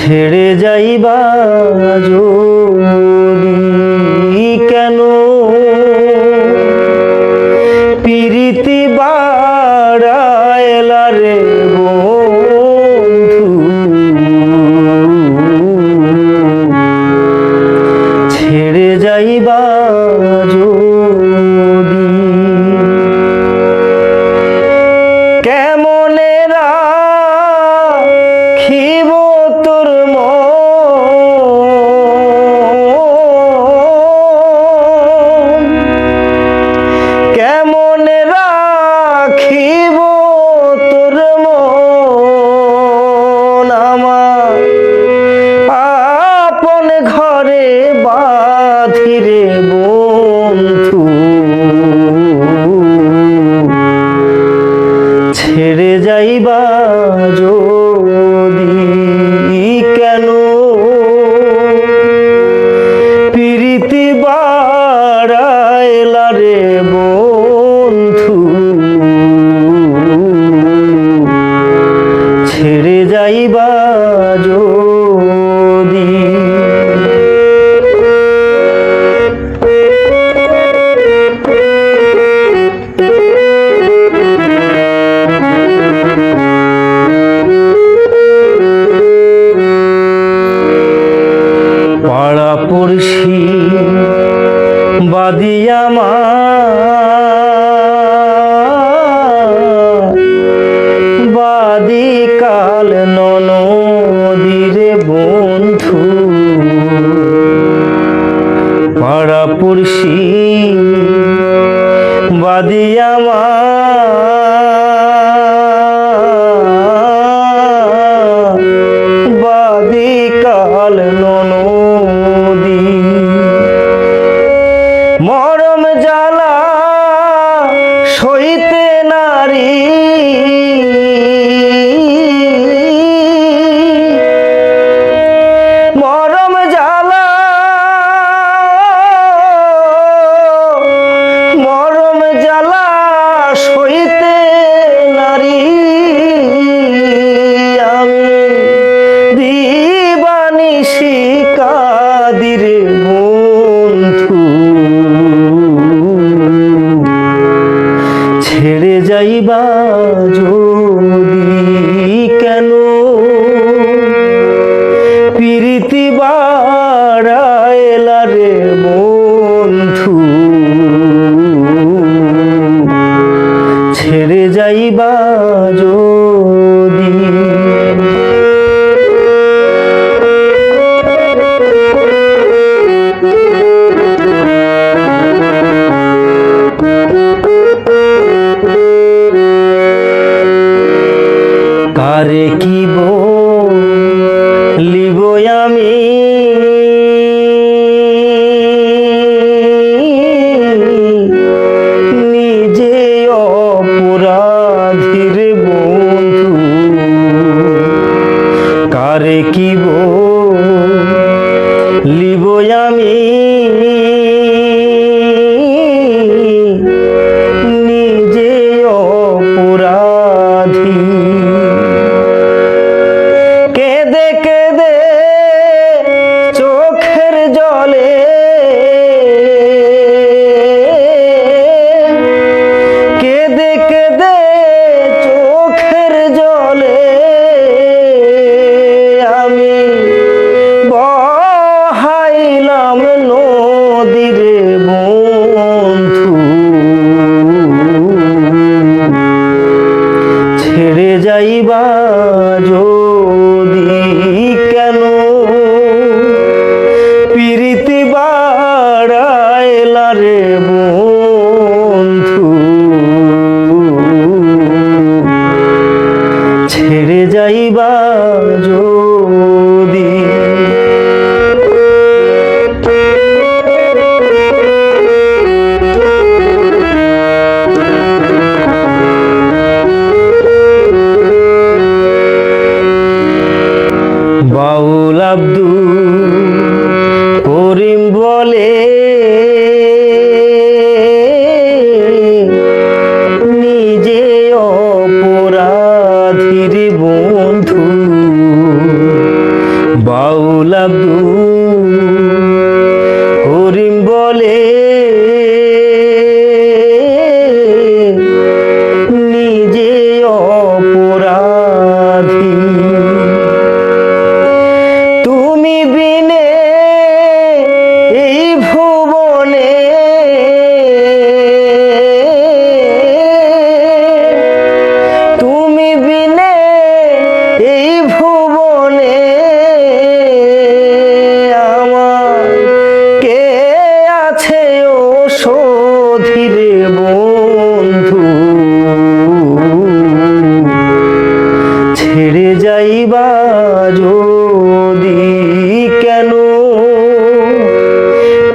ছেড়ে যাইবা যো ছেড়ে বাদিয়া মা। বাদিকাল নদীরে বন্ধু। পাড়া পুরুষি বাদিয়া বাদিকাল নদী ছেড়ে যাইবা যদি। কারে কি বল বাউল আব্দুল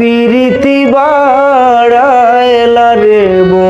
পিরিতি বাড়ায় লারে বো